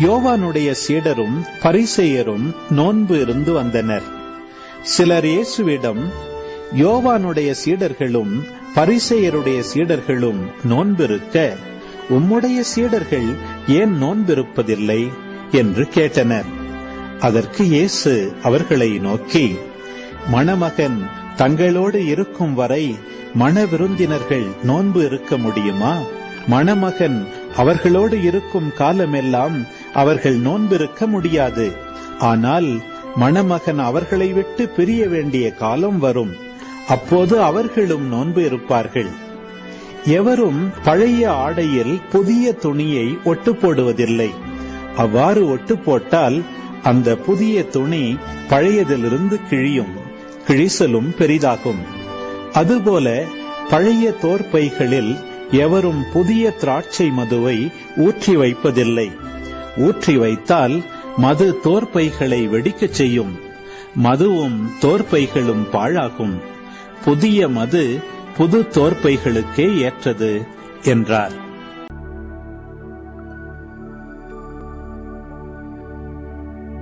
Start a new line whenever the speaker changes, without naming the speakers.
யோவானுடைய சீடரும் பரிசெயரும் நோன்பு இருந்து வந்தனர். சிலர் இயேசுவிடம் யோவானுடைய சீடர்களும் பரிசெயருடைய சீடர்களும் நோன்பிருக்க உம்முடைய சீடர்கள் ஏன் நோன்பிருப்பதில்லை? என்று கேட்டனர். அதற்கு இயேசு அவர்களை நோக்கி மணமகன் தங்களோடு இருக்கும் வரை மண விருந்தினர்கள் நோன்பு இருக்க முடியுமா? மணமகன் அவர்களோடு இருக்கும் காலமெல்லாம் அவர்கள் நோன்பிருக்க முடியாது. ஆனால் மணமகன் அவர்களை விட்டு பிரிய வேண்டிய காலம் வரும். அப்போது அவர்களும் நோன்பு இருப்பார்கள். எவரும் பழைய ஆடையில் புதிய துணியை ஒட்டு போடுவதில்லை அவ்வாறு ஒட்டு போட்டால் அந்த புதிய துணி பழையதிலிருந்து கிழியும் கிழிசலும் பெரிதாகும். அதுபோல பழைய தோற்பைகளில் எவரும் புதிய திராட்சை மதுவை ஊற்றி வைப்பதில்லை. ஊற்றி வைத்தால் மது தோற்பைகளை வெடிக்கச் செய்யும். மதுவும் தோற்பைகளும் பாழாகும். புதிய மது புது தோற்பைகளுக்கே ஏற்றது என்றார்.